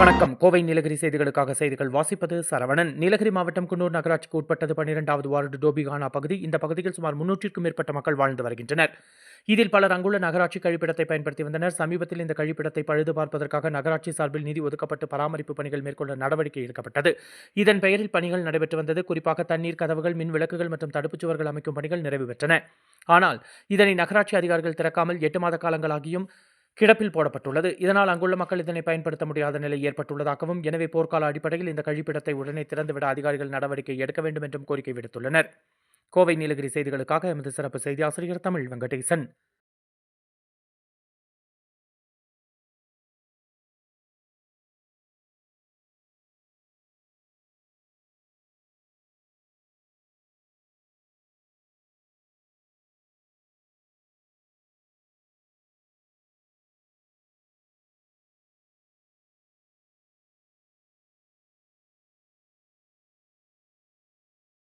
வணக்கம். கோவை நீலகிரி செய்திகளுக்காக செய்திகள் வாசிப்பது சரவணன். நீலகிரி மாவட்டம் குன்னூர் நகராட்சிக்கு உட்பட்டது பன்னிரெண்டாவது வார்டு டோபிகானா பகுதி. இந்த பகுதியில் சுமார் முன்னூற்றிற்கும் மேற்பட்ட மக்கள் வாழ்ந்து வருகின்றனர். இதில் பலர் அங்குள்ள நகராட்சி கழிப்பிடத்தை பயன்படுத்தி வந்தனர். சமீபத்தில் இந்த கழிப்பிடத்தை பழுது பார்ப்பதற்காக நகராட்சி சார்பில் நிதி ஒதுக்கப்பட்டு பராமரிப்பு பணிகள் மேற்கொள்ள நடவடிக்கை எடுக்கப்பட்டது. இதன் பெயரில் பணிகள் நடைபெற்று வந்தது. குறிப்பாக தண்ணீர் கதவுகள் மின் விளக்குகள் மற்றும் தடுப்புச் சுவர்கள் அமைக்கும் பணிகள் நிறைவு பெற்றன. ஆனால் இதனை நகராட்சி அதிகாரிகள் திறக்காமல் எட்டு மாத காலங்களாகியும் கிடப்பில் போடப்பட்டுள்ளது. இதனால் அங்குள்ள மக்கள் இதனை பயன்படுத்த முடியாத நிலை ஏற்பட்டுள்ளதாகவும் எனவே போர்க்கால அடிப்படையில் இந்த கழிப்பிடத்தை உடனே திறந்துவிட அதிகாரிகள் நடவடிக்கை எடுக்க வேண்டும் என்றும் கோரிக்கை விடுத்துள்ளனர். கோவை நீலகிரி செய்திகளுக்காக எமது சிறப்பு செய்தி ஆசிரியர் தமிழ் வெங்கடேசன்.